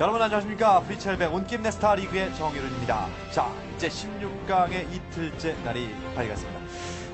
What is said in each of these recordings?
여러분 안녕하십니까? 프리첼백 온김 네 스타 리그의 정유른입니다. 자 이제 16강의 이틀째 날이 밝았습니다.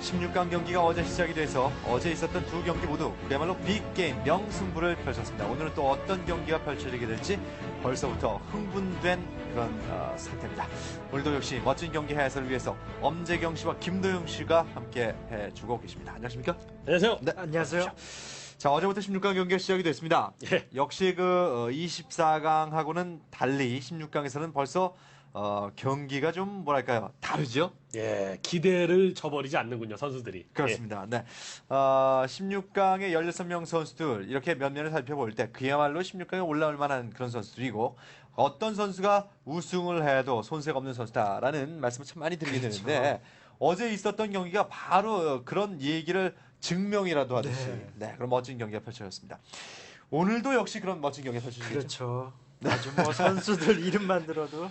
16강 경기가 어제 시작이 돼서 어제 있었던 두 경기 모두 그야말로 빅게임 명승부를 펼쳤습니다. 오늘은 또 어떤 경기가 펼쳐지게 될지 벌써부터 흥분된 그런 어, 상태입니다. 오늘도 역시 멋진 경기 해설을 위해서 엄재경 씨와 김도영 씨가 함께 해주고 계십니다. 안녕하십니까? 안녕하세요. 네. 안녕하세요. 자 어제부터 16강 경기가 시작이 됐습니다. 예. 역시 그 24강하고는 달리 16강에서는 벌써 어, 경기가 좀 뭐랄까요 다르죠? 예, 기대를 저버리지 않는군요, 선수들이. 그렇습니다. 네. 어, 16강의 16명 선수들 이렇게 면면을 살펴볼 때 그야말로 16강에 올라올 만한 그런 선수들이고 어떤 선수가 우승을 해도 손색 없는 선수다라는 말씀을 참 많이 드리게 그렇죠. 되는데 어제 있었던 경기가 바로 그런 얘기를 증명이라도 하듯이 네. 네. 그런 멋진 경기가 펼쳐졌습니다. 오늘도 역시 그런 멋진 경기가 펼쳐지겠죠. 그렇죠. 아주 뭐 선수들 이름만 들어도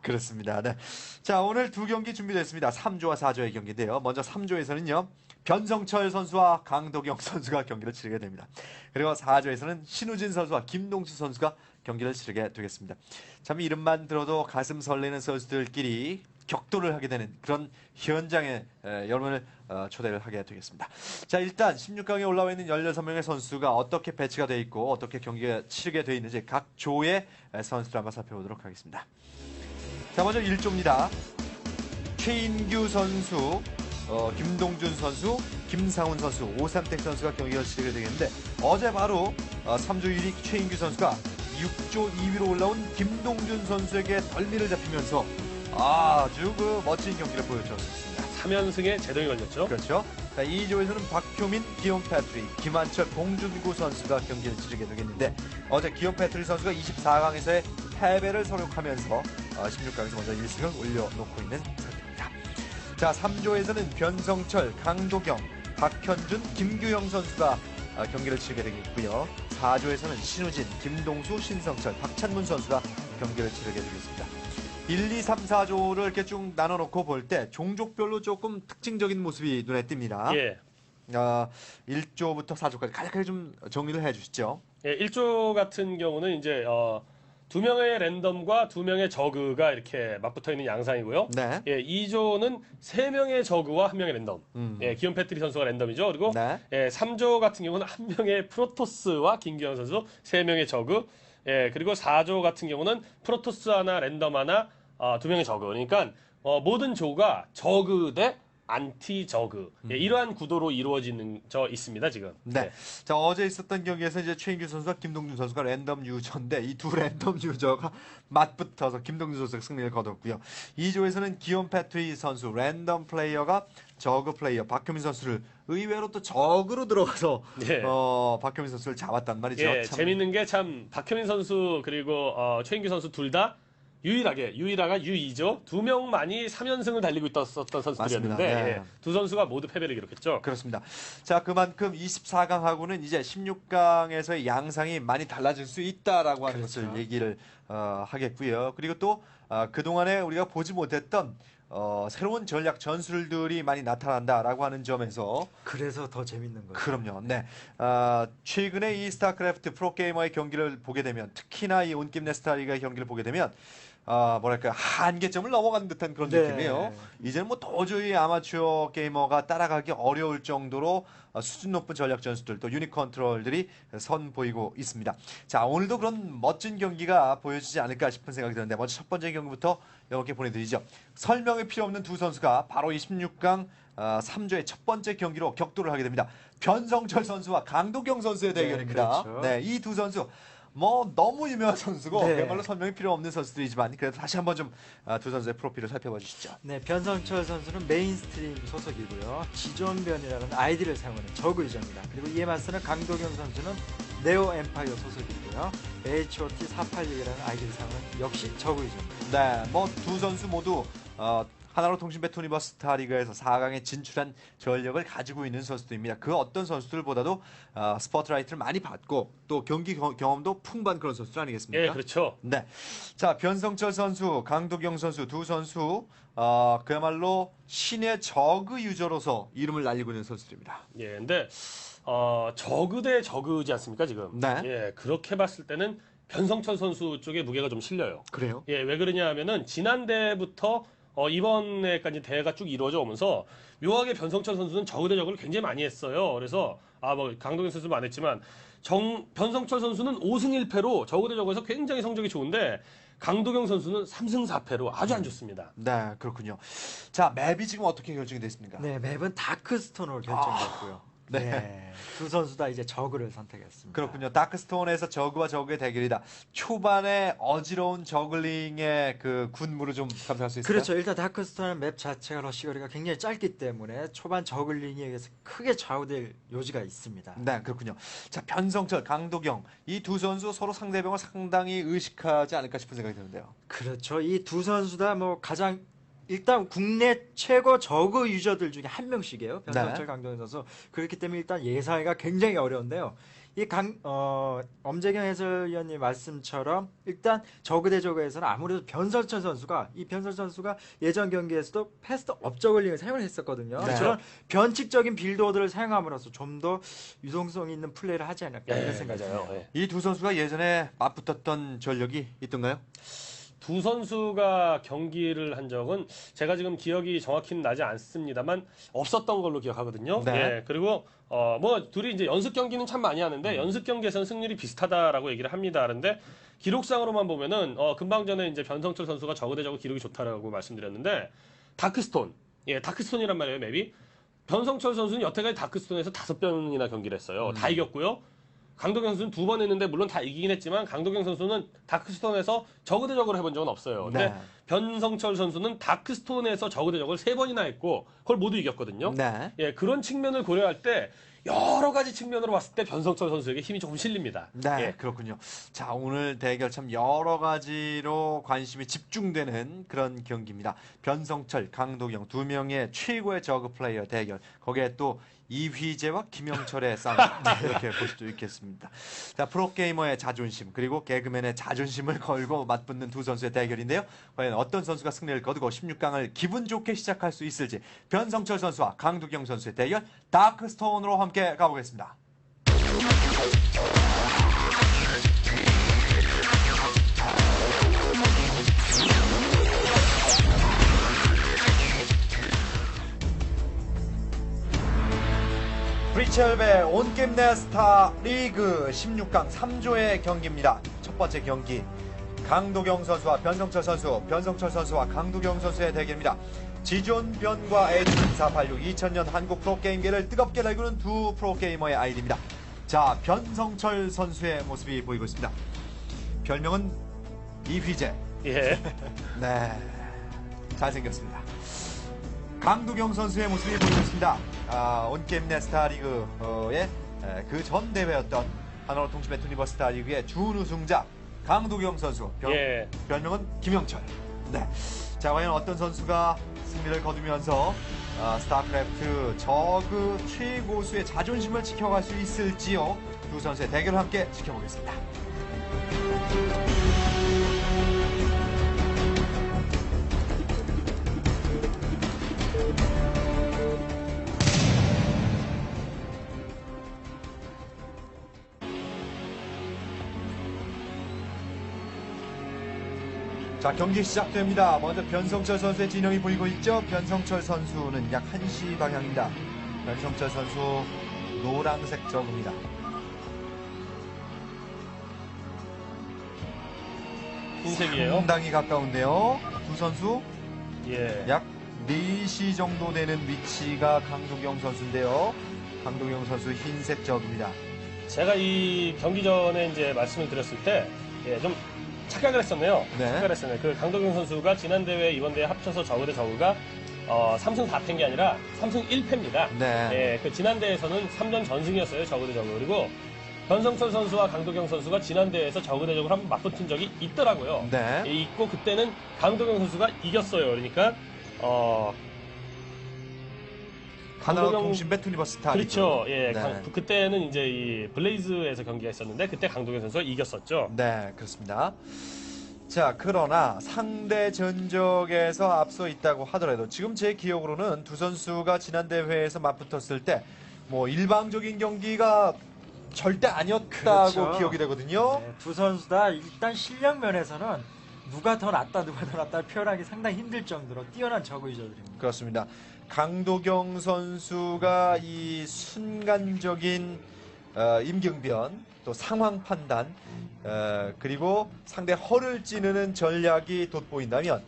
그렇습니다. 네. 자, 오늘 두 경기 준비됐습니다. 3조와 4조의 경기인데요. 먼저 3조에서는요. 변성철 선수와 강도경 선수가 경기를 치르게 됩니다. 그리고 4조에서는 신우진 선수와 김동수 선수가 경기를 치르게 되겠습니다. 참 이름만 들어도 가슴 설레는 선수들끼리 격돌을 하게 되는 그런 현장에 에, 여러분을 어, 초대를 하게 되겠습니다. 자, 일단 16강에 올라와 있는 16명의 선수가 어떻게 배치가 되어 있고 어떻게 경기가 치르게 되어 있는지 각 조의 에, 선수들 한번 살펴보도록 하겠습니다. 자 먼저 1조입니다. 최인규 선수, 어, 김동준 선수, 김상훈 선수, 오삼택 선수가 경기를 치르게 되겠는데 어제 바로 어, 3조 1위 최인규 선수가 6조 2위로 올라온 김동준 선수에게 덜미를 잡히면서 아주 그 멋진 경기를 보여줬습니다. 3연승에 제동이 걸렸죠. 그렇죠. 자, 2조에서는 박효민, 기욤 패트리, 김한철, 봉준구 선수가 경기를 치르게 되겠는데 어제 기욤 패트리 선수가 24강에서의 패배를 서력하면서 어, 16강에서 먼저 1승을 올려놓고 있는 상태입니다. 자, 3조에서는 변성철, 강도경, 박현준, 김규영 선수가 어, 경기를 치르게 되겠고요. 4조에서는 신우진, 김동수, 신성철, 박찬문 선수가 경기를 치르게 되겠습니다. 1, 2, 3, 4조를 이렇게 쭉 나눠놓고 볼 때 종족별로 조금 특징적인 모습이 눈에 띕니다. 예. 어, 1조부터 4조까지 간략하게 좀 정리를 해주시죠. 예, 1조 같은 경우는 이제 어, 두 명의 랜덤과 두 명의 저그가 이렇게 맞붙어 있는 양상이고요. 네. 예, 2조는 세 명의 저그와 한 명의 랜덤. 음. 예, 기욤 패트리 선수가 랜덤이죠. 그리고 네. 예, 3조 같은 경우는 한 명의 프로토스와 김규영 선수, 세 명의 저그. 예, 그리고 4조 같은 경우는 프로토스 하나, 랜덤 하나, 아, 두 명의 저그. 그러니까 어, 모든 조가 저그 대 안티 저그. 예, 이러한 구도로 이루어지는 저 있습니다 지금. 네. 자, 어제 있었던 경기에서 이제 최인규 선수와 김동준 선수가 랜덤 유저인데 이 두 랜덤 유저가 맞붙어서 김동준 선수가 승리를 거뒀고요. 2조에서는 기욤 패트리 선수 랜덤 플레이어가 저그 플레이어 박효민 선수를 의외로 또 적으로 들어가서 예. 어, 박효민 선수를 잡았단 말이죠. 예, 참 재밌는 게 참 박효민 선수 그리고 어, 최인규 선수 둘다 유일하게 유일하가 유이죠. 두 명만이 3연승을 달리고 있었던 선수들이었는데. 네. 예, 두 선수가 모두 패배를 기록했죠. 그렇습니다. 자, 그만큼 24강하고는 이제 16강에서의 양상이 많이 달라질 수 있다라고 하는 그렇죠. 것을 얘기를 어, 하겠고요. 그리고 또 어, 그동안에 우리가 보지 못했던 어, 새로운 전략 전술들이 많이 나타난다라고 하는 점에서 그래서 더 재밌는 거죠. 그럼요. 네. 아, 최근에 이 스타크래프트 프로게이머의 경기를 보게 되면 특히나 이 온김 네스타리가의 경기를 보게 되면 아, 뭐랄까 한계점을 넘어가는 듯한 그런 네. 느낌이에요. 이제는 뭐 도저히 아마추어 게이머가 따라가기 어려울 정도로 어, 수준 높은 전략 전술들 또 유닛 컨트롤들이 선보이고 있습니다. 자, 오늘도 그런 멋진 경기가 보여지지 않을까 싶은 생각이 드는데 먼저 첫 번째 경기부터 이렇게 보내드리죠. 설명이 필요 없는 두 선수가 바로 26강 어, 3조의 첫 번째 경기로 격돌을 하게 됩니다. 변성철 선수와 강도경 선수의 네, 대결입니다. 그렇죠. 네, 이 두 선수 뭐 너무 유명한 선수고 네. 그야말로 설명이 필요 없는 선수들이지만 그래도 다시 한번 좀 두 선수의 프로필을 살펴봐 주시죠. 네, 변성철 선수는 메인스트림 소속이고요. 지존변이라는 아이디를 사용하는 저그 유저입니다. 그리고 이에 맞서는 강도경 선수는 네오 엠파이어 소속이고요. HOT 486이라는 아이디를 사용하는 역시 저그 유저입니다. 네, 뭐 두 선수 모두 어, 하나로 통신배 투니버스 스타리그에서 4강에 진출한 전력을 가지고 있는 선수들입니다. 그 어떤 선수들보다도 어, 스포트라이트를 많이 받고 또 경기 겨- 경험도 풍부한 그런 선수들 아니겠습니까? 예, 그렇죠. 네. 자, 변성철 선수, 강도경 선수 두 선수 어, 그야말로 신의 저그 유저로서 이름을 날리고 있는 선수들입니다. 예, 근데 어, 저그 대 저그지 않습니까 지금? 네. 예, 그렇게 봤을 때는 변성철 선수 쪽에 무게가 좀 실려요. 그래요? 예, 왜 그러냐 하면은 지난 대부터 어, 이번에까지 대회가 쭉 이루어져 오면서 묘하게 변성철 선수는 저그 대 저그를 굉장히 많이 했어요. 그래서 아 뭐 강동현 선수도 안 했지만 정 변성철 선수는 5승 1패로 저그 대 저그에서 굉장히 성적이 좋은데 강도경 선수는 3승 4패로 아주 안 좋습니다. 네, 그렇군요. 자, 맵이 지금 어떻게 결정이 됐습니까? 네, 맵은 다크스톤으로 결정됐고요. 네. 네. 두 선수 다 이제 저그를 선택했습니다. 그렇군요. 다크스톤에서 저그와 저그의 대결이다. 초반에 어지러운 저글링의 그 군무를 좀 감상할 수 있을까요? 그렇죠. 일단 다크스톤은 맵 자체가 러시거리가 굉장히 짧기 때문에 초반 저글링에 의해서 크게 좌우될 요지가 있습니다. 네, 그렇군요. 자, 변성철, 강도경 이 두 선수 서로 상대방을 상당히 의식하지 않을까 싶은 생각이 드는데요. 그렇죠. 이 두 선수 다 뭐 가장 일단 국내 최고 저그 유저들 중에 한 명씩이에요. 변성철 네. 강동현 선수. 그렇기 때문에 일단 예상하기가 굉장히 어려운데요. 이 강, 어, 엄재경 해설위원님 말씀처럼 일단 저그 대 저그에서는 아무래도 변설철 선수가 이 변설 선수가 예전 경기에서도 패스트 업저글링을 사용을 했었거든요. 네. 그런 변칙적인 빌드오드를 사용함으로써 좀 더 유동성 있는 플레이를 하지 않을까 이런 생각이 맞아요. 듭니다. 예. 이두 선수가 예전에 맞붙었던 전력이 있던가요? 두 선수가 경기를 한 적은 제가 지금 기억이 정확히는 나지 않습니다만 없었던 걸로 기억하거든요. 네. 예, 그리고 어 뭐 둘이 이제 연습 경기는 참 많이 하는데 연습 경기에서는 승률이 비슷하다라고 얘기를 합니다. 그런데 기록상으로만 보면은 어 금방 전에 이제 변성철 선수가 저그 대 저그 기록이 좋다라고 말씀드렸는데 다크스톤 예 다크스톤이란 말이에요 맵이 변성철 선수는 여태까지 다크스톤에서 다섯 번이나 경기를 했어요. 다 이겼고요. 강도경 선수는 두 번 했는데 물론 다 이기긴 했지만 강도경 선수는 다크스톤에서 저그 대 저그를 해본 적은 없어요. 근데 네. 변성철 선수는 다크스톤에서 저그 대 저그를 세 번이나 했고 그걸 모두 이겼거든요. 네. 예, 그런 측면을 고려할 때 여러 가지 측면으로 봤을 때 변성철 선수에게 힘이 조금 실립니다. 네, 예. 그렇군요. 자, 오늘 대결 참 여러 가지로 관심이 집중되는 그런 경기입니다. 변성철, 강도경 두 명의 최고의 저그 플레이어 대결. 거기에 또 이휘재와 김영철의 싸움 이렇게 볼 수도 있겠습니다. 자, 프로게이머의 자존심 그리고 개그맨의 자존심을 걸고 맞붙는 두 선수의 대결인데요. 과연 어떤 선수가 승리를 거두고 16강을 기분 좋게 시작할 수 있을지 변성철 선수와 강두경 선수의 대결 다크스톤으로 함께 가보겠습니다. 브리첼베 온게임 네스타 리그 16강 3조의 경기입니다. 첫 번째 경기 강도경 선수와 변성철 선수, 변성철 선수와 강도경 선수의 대결입니다. 지존변과 H486 2000년 한국 프로게임계를 뜨겁게 달구는 두 프로게이머의 아이디입니다. 자, 변성철 선수의 모습이 보이고 있습니다. 별명은 이휘재. 예. 네. 잘생겼습니다. 강두경 선수의 모습이 보이고 있습니다. 아, 온게임 네스타 리그의 그 전 대회였던 하나로 통신의 투니버스 스타 리그의 준우승자 강두경 선수. 별, 예. 별명은 김영철. 네. 자, 과연 어떤 선수가 승리를 거두면서 아, 스타크래프트 저그 최고수의 자존심을 지켜갈 수 있을지요? 두 선수의 대결을 함께 지켜보겠습니다. 자 경기 시작됩니다. 먼저 변성철 선수의 진영이 보이고 있죠. 변성철 선수는 약 1시 방향입니다. 변성철 선수 노란색 저그입니다. 흰색이에요. 상당히 가까운데요. 두 선수 예. 약 4시 정도 되는 위치가 강동경 선수인데요. 강동경 선수 흰색 저그입니다. 제가 이 경기 전에 이제 말씀을 드렸을 때, 예, 좀 착각을 했었네요. 네. 착각을 했었네요. 그 강도경 선수가 지난 대회, 이번 대회 합쳐서 저그 대 저그가 어, 3승 4패인 게 아니라 3승 1패입니다. 네. 예, 그 지난 대회에서는 3전 전승이었어요. 저그 대 저그. 그리고 변성철 선수와 강도경 선수가 지난 대회에서 저그 대 저그를 한번 맞붙은 적이 있더라고요. 네. 예, 있고 그때는 강도경 선수가 이겼어요. 그러니까 어, 하나로 강도경- 통신 배 투니버스 스타 그렇죠. 리그. 예, 네. 강- 그때는 이제 이 블레이즈에서 경기가 있었는데 그때 강도경 선수가 이겼었죠. 네, 그렇습니다. 자, 그러나 상대 전적에서 앞서 있다고 하더라도 지금 제 기억으로는 두 선수가 지난 대회에서 맞붙었을 때 뭐 일방적인 경기가 절대 아니었다고 그렇죠. 기억이 되거든요. 네, 두 선수 다 일단 실력 면에서는 누가 더 낫다 누가 더 낫다 표현하기 상당히 힘들 정도로 뛰어난 저그 유저들입니다. 그렇습니다. 강도경 선수가 이 순간적인 어, 임경변 또 상황 판단 어, 그리고 상대 허를 찌르는 전략이 돋보인다면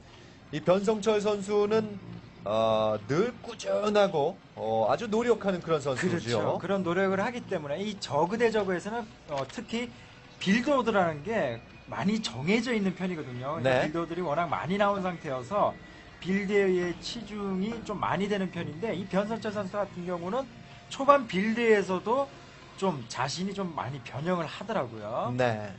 이 변성철 선수는 어, 늘 꾸준하고 어, 아주 노력하는 그런 선수죠. 그렇죠. 그런 노력을 하기 때문에 이 저그 대 저그에서는 어, 특히 빌드오드라는 게 많이 정해져 있는 편이거든요. 그러니까 네. 빌드오들이 워낙 많이 나온 상태여서 빌드에 의해 치중이 좀 많이 되는 편인데 이 변선철 선수 같은 경우는 초반 빌드에서도 좀 자신이 좀 많이 변형을 하더라고요. 네.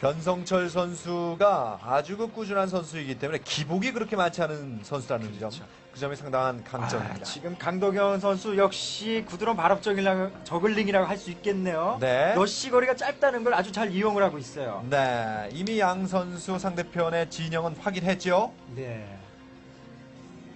변성철 선수가 아주 그 꾸준한 선수이기 때문에 기복이 그렇게 많지 않은 선수라는 점, 그 점이 상당한 강점입니다. 아, 지금 강도경 선수 역시 구드론 발업적이라고 저글링이라고 할 수 있겠네요. 네. 러시 거리가 짧다는 걸 아주 잘 이용을 하고 있어요. 네, 이미 양 선수 상대편의 진영은 확인했죠. 네.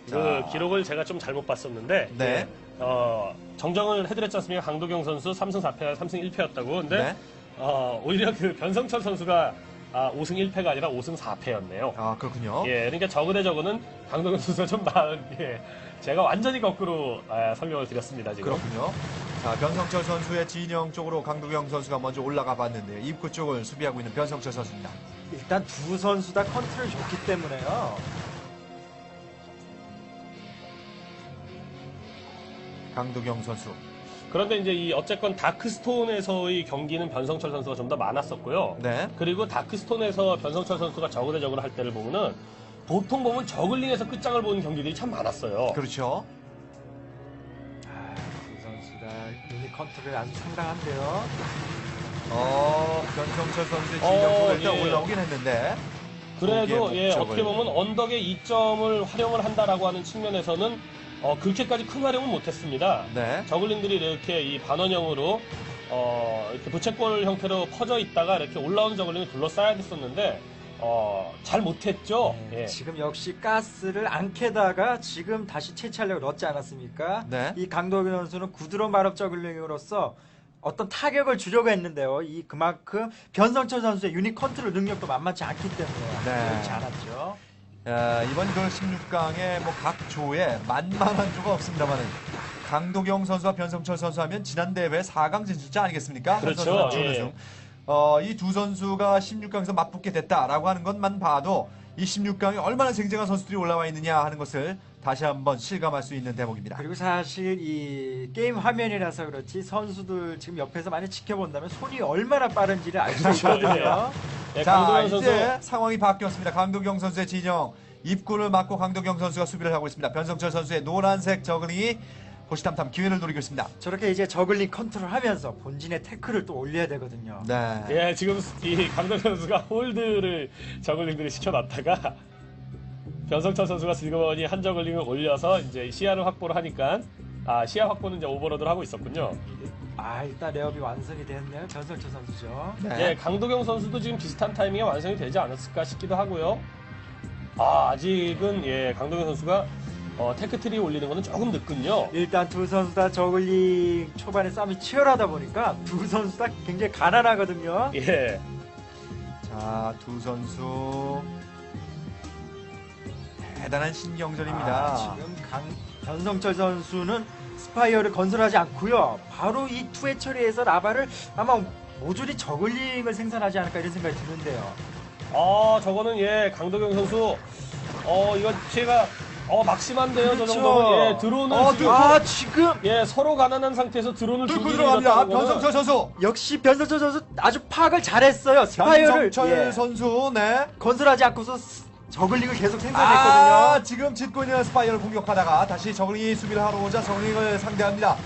그 자. 기록을 제가 좀 잘못 봤었는데 네. 어, 정정을 해드렸지 않습니까? 강도경 선수 3승 4패, 3승 1패였다고. 근데 네. 어, 오히려 그 변성철 선수가 아, 5승 1패가 아니라 5승 4패였네요. 아 그렇군요. 예, 그러니까 저그 대 저그는 강도경 선수가 좀 나은 예. 제가 완전히 거꾸로 아, 설명을 드렸습니다 지금. 그렇군요. 자, 변성철 선수의 진영 쪽으로 강두경 선수가 먼저 올라가 봤는데 입구 쪽을 수비하고 있는 변성철 선수입니다. 일단 두 선수 다 컨트롤이 좋기 때문에요. 강두경 선수. 그런데 이제 이 어쨌건 다크스톤에서의 경기는 변성철 선수가 좀 더 많았었고요. 네. 그리고 다크스톤에서 변성철 선수가 저그 대 저그를 할 때를 보면은 보통 보면 저글링에서 끝장을 보는 경기들이 참 많았어요. 그렇죠. 아, 두 선수가 유닛 컨트롤이 아주 상당한데요. 어, 변성철 선수의 어, 진영 쪽으로 일단 예. 올라오긴 했는데. 그래도 예, 목적을- 어떻게 보면 언덕의 이점을 활용을 한다라고 하는 측면에서는 어, 그렇게까지 큰 활용은 못했습니다. 네. 저글링들이 이렇게 이 반원형으로 어, 이렇게 부채꼴 형태로 퍼져 있다가 이렇게 올라오는 저글링을 둘러싸야 됐었는데 어, 잘 못했죠. 네, 예. 지금 역시 가스를 안 캐다가 지금 다시 채취하려고 넣지 않았습니까? 네. 이 강도균 선수는 구드론 발업 저글링으로서 어떤 타격을 주려고 했는데요. 이 그만큼 변성철 선수의 유닛 컨트롤 능력도 만만치 않기 때문에 네. 그렇지 않았죠. 야, 이번 그 16강에 뭐 각 조에 만만한 조가 없습니다만은 강도경 선수와 변성철 선수 하면 지난 대회 4강 진출자 아니겠습니까? 그렇죠. 예. 어, 이 두 선수가 16강에서 맞붙게 됐다라고 하는 것만 봐도 이 16강에 얼마나 쟁쟁한 선수들이 올라와 있느냐 하는 것을 다시 한번 실감할 수 있는 대목입니다. 그리고 사실 이 게임 화면이라서 그렇지 선수들 지금 옆에서 많이 지켜본다면 손이 얼마나 빠른지를 알수 그렇죠. 있거든요. 예, 자, 이제 선수 상황이 바뀌었습니다. 강도경 선수의 진영 입구를 막고 강도경 선수가 수비를 하고 있습니다. 변성철 선수의 노란색 저글링이 호시탐탐 기회를 노리고 있습니다. 저렇게 이제 저글링 컨트롤하면서 본진의 태클을 또 올려야 되거든요. 네. 예, 지금 이 강도현 선수가 홀드를 저글링들이 시켜놨다가 변성철 선수가 슬그머니 한 저글링을 올려서 이제 시야를 확보를 하니까 아 시야 확보는 이제 오버로드를 하고 있었군요. 아 일단 레업이 완성이 됐네요. 변성철 선수죠. 네. 예, 강도경 선수도 지금 비슷한 타이밍에 완성이 되지 않았을까 싶기도 하고요. 아, 아직은 예, 강도경 선수가 어, 테크트리 올리는 거는 조금 늦군요. 일단 두 선수 다 저글링 초반에 싸움이 치열하다 보니까 두 선수 다 굉장히 가난하거든요. 예. 자, 두 선수 대단한 신경전입니다. 아, 지금 강 변성철 선수는 스파이어를 건설하지 않고요. 바로 이 투회 처리해서 라바를 아마 모조리 저글링을 생산하지 않을까 이런 생각이 드는데요. 아, 저거는 예, 강도경 선수 어, 이거 피해가 어, 막심한데요. 저 그렇죠. 정도면 예, 드론을 어, 지금 아 지금 예, 서로 가난한 상태에서 드론을 뚫고 두 들어갑니다. 개를 변성철 선수. 역시 변성철 선수 아주 파악을 잘했어요. 스파이어를 변성철 예, 선수. 네. 건설하지 않고서 스- 저글링을 계속 아, 생산했거든요. 지금 짓고 있는 스파이어를 공격하다가 다시 저글링이 수비를 하러 오자 저글링을 상대합니다.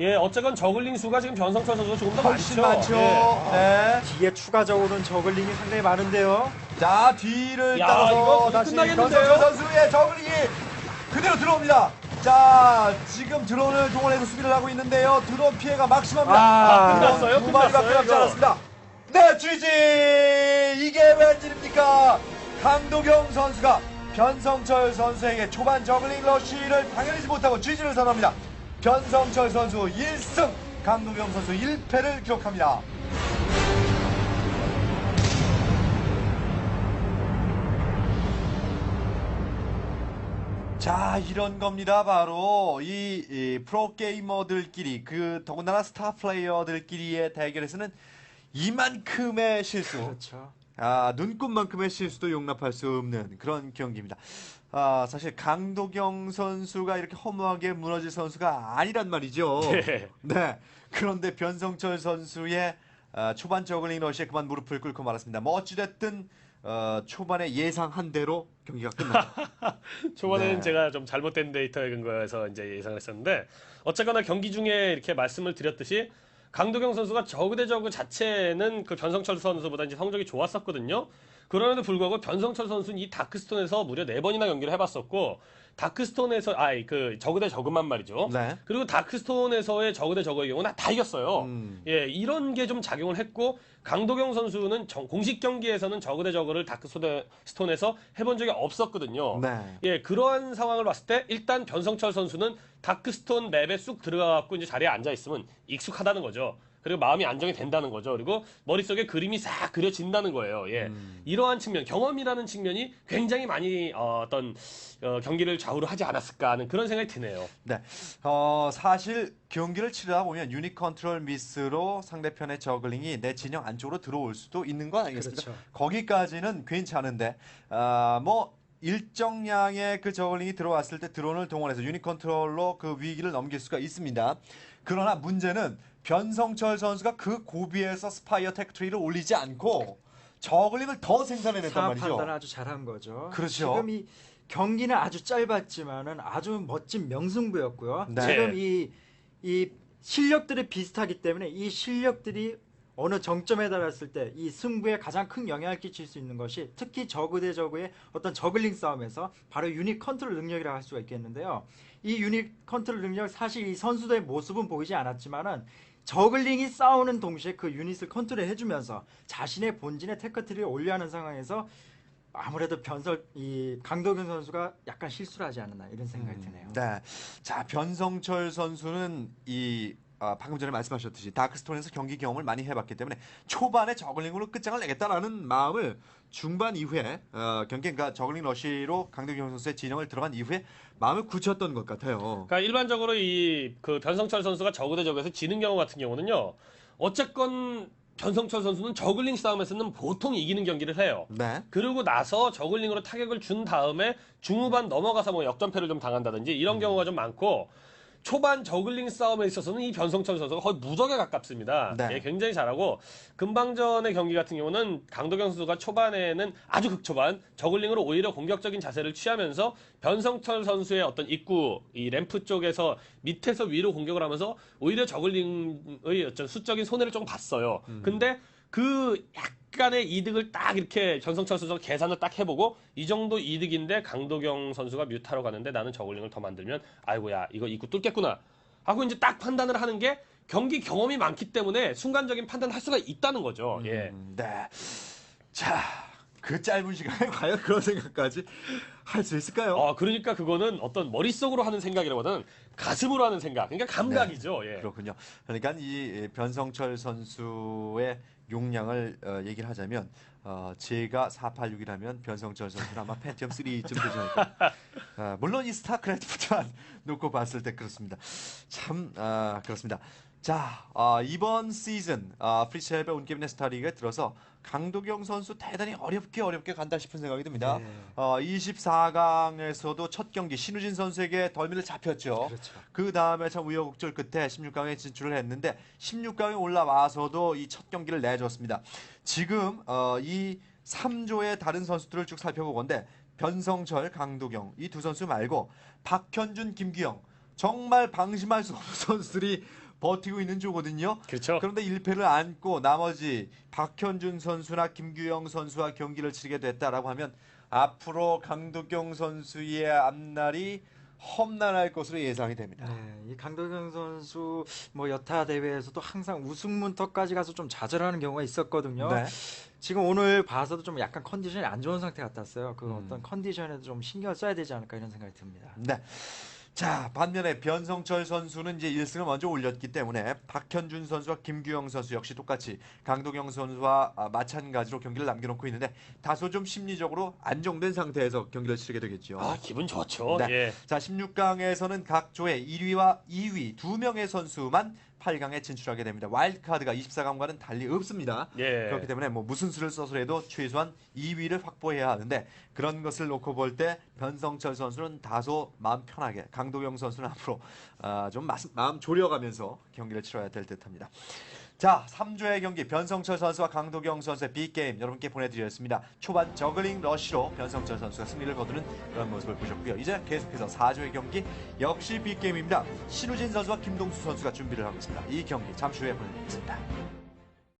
예, 어쨌건 저글링 수가 지금 변성철 선수가 조금 더 훨씬 많죠. 많죠. 예. 네. 뒤에 추가적으로는 저글링이 상당히 많은데요. 자, 뒤를 야, 따라서 이거 다시 끝나겠는데요? 변성철 선수의 저글링이 그대로 들어옵니다. 자, 지금 드론을 동원해서 수비를 하고 있는데요. 드론 피해가 막심합니다. 아, 끝났어요? 두 마리밖에 끝났어요, 남지 이거. 않았습니다. 네, GG! 이게 웬일입니까? 강도경 선수가 변성철 선수에게 초반 저글링 러쉬를 당해내지 못하고 GG를 선언합니다. 변성철 선수 1승 강도경 선수 1패를 기록합니다. 자, 이런 겁니다. 바로 이, 이 프로게이머들끼리 그 더군다나 스타 플레이어들끼리의 대결에서는 이만큼의 실수, 그렇죠. 아, 눈꽃만큼의 실수도 용납할 수 없는 그런 경기입니다. 아, 사실 강도경 선수가 이렇게 허무하게 무너질 선수가 아니란 말이죠. 네. 네. 그런데 변성철 선수의 아, 초반 저글링 러시에 그만 무릎을 꿇고 말았습니다. 뭐 어찌됐든 어, 초반에 예상한 대로 경기가 끝났다. 초반에는 네. 제가 좀 잘못된 데이터에 근거해서 이제 예상을 했었는데 어쨌거나 경기 중에 이렇게 말씀을 드렸듯이 강도경 선수가 저그 대 저그 자체는 그 변성철 선수보다 이제 성적이 좋았었거든요. 그럼에도 불구하고 변성철 선수는 이 다크스톤에서 무려 네 번이나 경기를 해봤었고 다크스톤에서 아이 그 저그 대 저그만 말이죠. 네. 그리고 다크스톤에서의 저그 대 저그의 경우는 다 이겼어요. 음. 예, 이런 게 좀 작용을 했고 강도경 선수는 정- 공식 경기에서는 저그 대 저그를 다크스톤에서 해본 적이 없었거든요. 네. 예, 그러한 상황을 봤을 때 일단 변성철 선수는 다크스톤 맵에 쑥 들어가갖고 이제 자리에 앉아 있으면 익숙하다는 거죠. 그리고 마음이 안정이 된다는 거죠. 그리고 머릿속에 그림이 싹 그려진다는 거예요. 예. 이러한 측면, 경험이라는 측면이 굉장히 많이 어, 떤 경기를 좌우를 하지 않았을까 하는 그런 생각이 드네요. 네. 어, 사실 경기를 치르다 보면 유닛 컨트롤 미스로 상대편의 저글링이 내 진영 안쪽으로 들어올 수도 있는 건 아니겠습니까? 그렇죠. 거기까지는 괜찮은데, 아, 뭐, 일정량의 그 저글링이 들어왔을 때 드론을 동원해서 유닛 컨트롤로 그 위기를 넘길 수가 있습니다. 그러나 문제는 변성철 선수가 그 고비에서 스파이어 테크트리를 올리지 않고 저글링을 더 생산해냈단 말이죠. 판단을 아주 잘한 거죠. 그렇죠. 지금 이 경기는 아주 짧았지만은 아주 멋진 명승부였고요. 네. 지금 이, 이 실력들이 비슷하기 때문에 이 실력들이 어느 정점에 달했을 때 이 승부에 가장 큰 영향을 끼칠 수 있는 것이 특히 저그 대 저그의 어떤 저글링 싸움에서 바로 유닛 컨트롤 능력이라고 할 수가 있겠는데요. 이 유닛 컨트롤 능력 사실 이 선수들의 모습은 보이지 않았지만은 저글링이 싸우는 동시에 그 유닛을 컨트롤 해주면서 자신의 본진의 테크트리를 올려하는 상황에서 아무래도 변설 이 강도균 선수가 약간 실수를 하지 않았나 이런 생각이 드네요. 네. 자, 변성철 선수는 이 아, 방금 전에 말씀하셨듯이 다크스톤에서 경기 경험을 많이 해봤기 때문에 초반에 저글링으로 끝장을 내겠다라는 마음을 중반 이후에 어, 경기 그러니까 저글링 러시로 강대경 선수의 진영을 들어간 이후에 마음을 굳혔던 것 같아요. 그러니까 일반적으로 이 그 변성철 선수가 저그 대 저그에서 지는 경우 같은 경우는요. 어쨌건 변성철 선수는 저글링 싸움에서는 보통 이기는 경기를 해요. 네. 그러고 나서 저글링으로 타격을 준 다음에 중후반 넘어가서 뭐 역전패를 좀 당한다든지 음. 이런 경우가 좀 많고 초반 저글링 싸움에 있어서는 이 변성철 선수가 거의 무적에 가깝습니다. 네. 예, 굉장히 잘하고 금방전의 경기 같은 경우는 강도경 선수가 초반에는 아주 극초반 저글링으로 오히려 공격적인 자세를 취하면서 변성철 선수의 어떤 입구 이 램프 쪽에서 밑에서 위로 공격을 하면서 오히려 저글링의 어떤 수적인 손해를 좀 봤어요. 음. 근데 그 약간의 이득을 딱 이렇게 변성철 선수가 계산을 딱 해보고 이 정도 이득인데 강도경 선수가 뮤타로 가는데 나는 저글링을 더 만들면 아이고야 이거 입구 뚫겠구나 하고 이제 딱 판단을 하는 게 경기 경험이 많기 때문에 순간적인 판단을 할 수가 있다는 거죠. 예. 음, 네. 자, 그 짧은 시간에 과연 그런 생각까지 할 수 있을까요? 어 그러니까 그거는 어떤 머릿속으로 하는 생각이라보다는 가슴으로 하는 생각. 그러니까 감각이죠. 예. 그렇군요. 그러니까 이 변성철 선수의 용량을 어, 얘기를 하자면 어, 제가 486이라면 변성철 선수는 아마 펜티엄 3쯤 되지 않을까. 아, 물론 이 스타크래프트만 놓고 봤을 때 그렇습니다. 참 아, 그렇습니다. 자 아, 이번 시즌 아, 프리체베 온게임네 스타리그에 들어서 강도경 선수 대단히 어렵게 어렵게 간다 싶은 생각이 듭니다. 네. 어, 24강에서도 첫 경기 신우진 선수에게 덜미를 잡혔죠. 그렇죠. 그 다음에 참 우여곡절 끝에 16강에 진출을 했는데 16강에 올라와서도 이 첫 경기를 내줬습니다. 지금 어, 이 3조의 다른 선수들을 쭉 살펴보건데 변성철, 강도경 이 두 선수 말고 박현준, 김규영 정말 방심할 수 없는 선수들이 버티고 있는 조거든요. 그렇죠. 그런데 1패를 안고 나머지 박현준 선수나 김규영 선수와 경기를 치르게 됐다라고 하면 앞으로 강도경 선수의 앞날이 험난할 것으로 예상이 됩니다. 네, 이 강도경 선수 뭐 여타 대회에서도 항상 우승 문턱까지 가서 좀 좌절하는 경우가 있었거든요. 네. 지금 오늘 봐서도 좀 약간 컨디션이 안 좋은 상태 같았어요. 그 음. 어떤 컨디션에도 좀 신경을 써야 되지 않을까 이런 생각이 듭니다. 네. 자, 반면에 변성철 선수는 이제 1승을 먼저 올렸기 때문에 박현준 선수와 김규영 선수 역시 똑같이 강도경 선수와 아, 마찬가지로 경기를 남겨놓고 있는데 다소 좀 심리적으로 안정된 상태에서 경기를 치르게 되겠죠. 아, 기분 좋죠. 네. 예. 자, 16강에서는 각 조의 1위와 2위 두 명의 선수만 8강에 진출하게 됩니다. 와일드카드가 24강과는 달리 없습니다. 예. 그렇기 때문에 뭐 무슨 수를 써서라도 최소한 2위를 확보해야 하는데 그런 것을 놓고 볼 때 변성철 선수는 다소 마음 편하게 강도경 선수는 앞으로 아, 좀 마, 마음 졸여가면서 경기를 치러야 될 듯합니다. 자, 3조의 경기 변성철 선수와 강도경 선수의 빅게임 여러분께 보내드렸습니다. 초반 저글링 러쉬로 변성철 선수가 승리를 거두는 그런 모습을 보셨고요. 이제 계속해서 4조의 경기 역시 빅게임입니다. 신우진 선수와 김동수 선수가 준비를 하고 있습니다. 이 경기 잠시 후에 보내드리겠습니다.